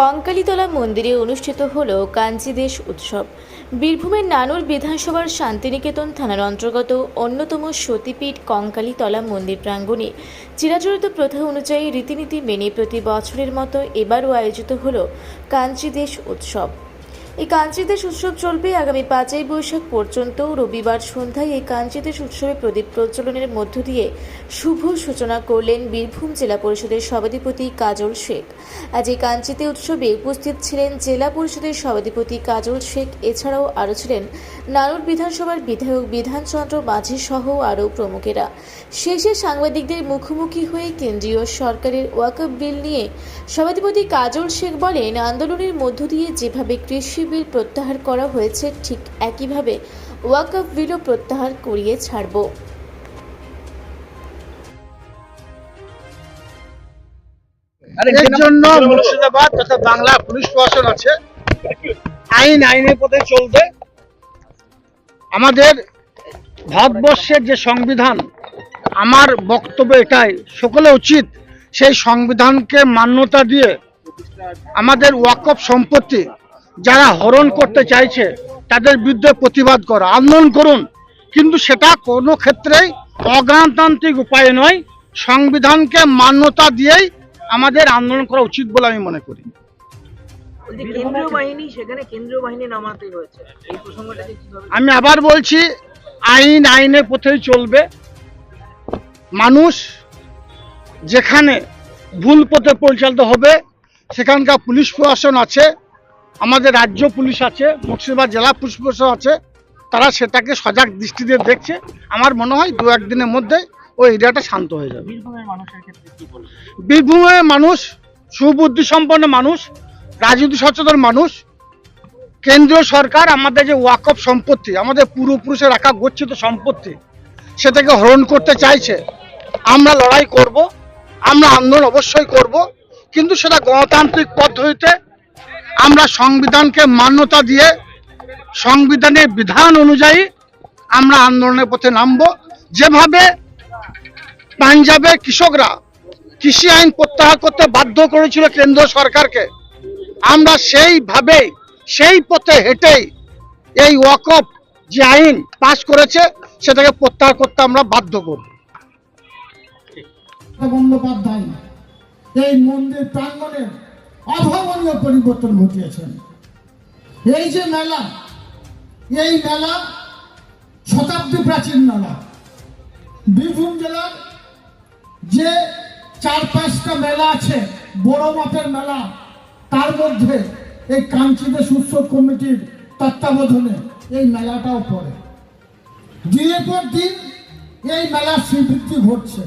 কঙ্কালীতলা মন্দিরে অনুষ্ঠিত হল কাঞ্চিদেশ উৎসব। বীরভূমের নানুর বিধানসভার শান্তিনিকেতন থানার অন্তর্গত অন্যতম সতীপীঠ কঙ্কালীতলা মন্দির প্রাঙ্গণে চিরাচরিত প্রথা অনুযায়ী রীতিনীতি মেনে প্রতি বছরের মতো এবারও আয়োজিত হল কাঞ্চিদেশ উৎসব। এই কাঞ্চিদেশ উৎসব চলবে আগামী পাঁচই বৈশাখ পর্যন্ত। রবিবার সন্ধ্যায় এই কাঞ্চিদেশ উৎসবে প্রদীপ প্রজ্বলনের মধ্য দিয়ে শুভ সূচনা করলেন বীরভূম জেলা পরিষদের সভাধিপতি কাজল শেখ। আজ এই কাঞ্চিতে উৎসবে উপস্থিত ছিলেন জেলা পরিষদের সভাধিপতি কাজল শেখ, এছাড়াও আরও ছিলেন নানুর বিধানসভার বিধায়ক বিধানচন্দ্র মাঝি সহ আরও প্রমুখেরা। শেষে সাংবাদিকদের মুখোমুখি হয়ে কেন্দ্রীয় সরকারের ওয়াকফ বিল নিয়ে সভাধিপতি কাজল শেখ বলেন, আন্দোলনের মধ্য দিয়ে যেভাবে কৃষি বিল প্রত্যাহার করা হয়েছে ঠিক একইভাবে ওয়াকফ বিলও প্রত্যাহার করিয়ে ছাড়ব। এর জন্য মুর্শিদাবাদ তথা বাংলা পুলিশ প্রশাসন আছে। আইন আইনের পথে চলবে। আমাদের ভারতবর্ষের যে সংবিধান আমার বক্তব্য এটাই সকলে উচিত সেই সংবিধানকে মান্যতা দিয়ে আমাদের ওয়াকফ সম্পত্তি যারা হরণ করতে চাইছে তাদের বিরুদ্ধে প্রতিবাদ করা আন্দোলন করুন। কিন্তু সেটা কোনো ক্ষেত্রেই অগণতান্ত্রিক উপায়ে নয়। সংবিধানকে মান্যতা দিয়েই আমাদের আন্দোলন করা উচিত বলে আমি মনে করি। আমি আবার বলছি আইন আইনের পথেই চলবে। মানুষ যেখানে ভুল পথে পরিচালিত হবে সেখানকার পুলিশ প্রশাসন আছে। আমাদের রাজ্য পুলিশ আছে মুর্শিদাবাদ জেলা পুলিশ প্রশাসন আছে তারা সেটাকে সজাগ দৃষ্টি দিয়ে দেখছে। আমার মনে হয় দু একদিনের মধ্যে ওই এরিয়াটা শান্ত হয়ে যাবে। বীরভূমের মানুষ সুবুদ্ধি সম্পন্ন মানুষ রাজনীতি সচেতন মানুষ কেন্দ্রীয় সরকার আমাদের যে ওয়াকফ সম্পত্তি আমাদের পূর্বপুরুষের রাখা গচ্ছিত সম্পত্তি সেটাকে হরণ করতে চাইছে। আমরা লড়াই করব আমরা আন্দোলন অবশ্যই করব কিন্তু সেটা গণতান্ত্রিক পদ্ধতিতে আমরা সংবিধানকে মান্যতা দিয়ে সংবিধানের বিধান অনুযায়ী আমরা আন্দোলনের পথে নামব। যেভাবে পাঞ্জাবে কৃষকরা কৃষি আইন প্রত্যাহার করতে বাধ্য করেছিল কেন্দ্র সরকারকে, আমরা সেইভাবেই, সেই পথে হেঁটেই এই ওয়াকফ যে আইন পাশ করেছে, সেটাকে প্রত্যাহার করতে আমরা বাধ্য করব। বন্দ্যোপাধ্যায়, এই মন্দির প্রাঙ্গণের অভাবনীয় পরিবর্তন ঘটিয়েছেন এই যে মেলা, এই মেলা শতাব্দী প্রাচীন মেলা। বীরভূম জেলার যে চার পাঁচটা মেলা আছে, বড় মাপের মেলা, তার মধ্যে এই কাঞ্চিদেশ উৎসব কমিটির তত্ত্বাবধানে এই মেলাটাও পড়ে। দিনের পর দিন এই মেলার শ্রীবৃদ্ধি ঘটছে।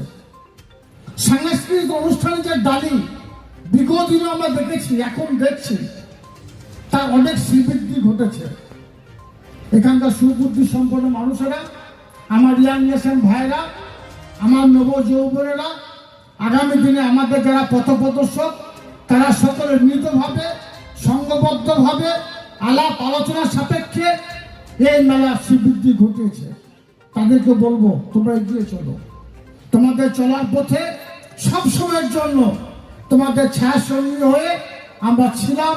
সাংস্কৃতিক অনুষ্ঠানে যে ডালি বিগত দিনে আমরা দেখেছি, এখন দেখছি তার অনেক শ্রীবৃদ্ধি ঘটেছে। এখানকার সুবুদ্ধি সম্পন্ন মানুষেরা, আমার ইয়াং নেশন ভাইরা, আমার নব যৌবনেরা আগামী দিনে আমাদের যারা পথপ্রদর্শক, তারা সকলে মিলিতভাবে, সংঘবদ্ধভাবে আলাপ আলোচনার সাপেক্ষে এই মেলার শ্রীবৃদ্ধি ঘটিয়েছে। তাদেরকে বলব, তোমরা এগিয়ে চলো। তোমাদের চলার পথে সব সময়ের জন্য তোমাদের ছায়া সঙ্গী হয়ে আমরা ছিলাম,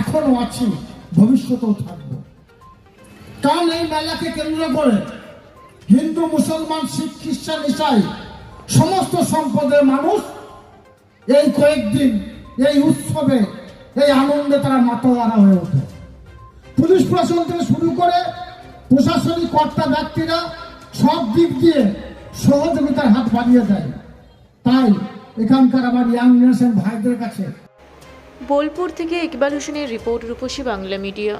এখনও আছি, ভবিষ্যতেও থাকব। কারণ এই মেলাকে কেন্দ্র করে হিন্দু, মুসলমান, শিখ, খ্রিস্টান ইসাই সমস্ত সম্পদের মানুষ এই কয়েকদিন, এই উৎসবে, এই আনন্দে তারা মাতোয়ারা হয়ে ওঠে। পুলিশ প্রশাসন থেকে শুরু করে প্রশাসনিক কর্তা ব্যক্তিরা সব দিক দিয়ে সহযোগিতার হাত বাড়িয়ে দেয়। তাই এখানকার আমার ইয়াং জেনারেশন ভাইদের কাছে। বোলপুর থেকে ইকবাল হোসেনের রিপোর্ট রূপসী বাংলা মিডিয়া।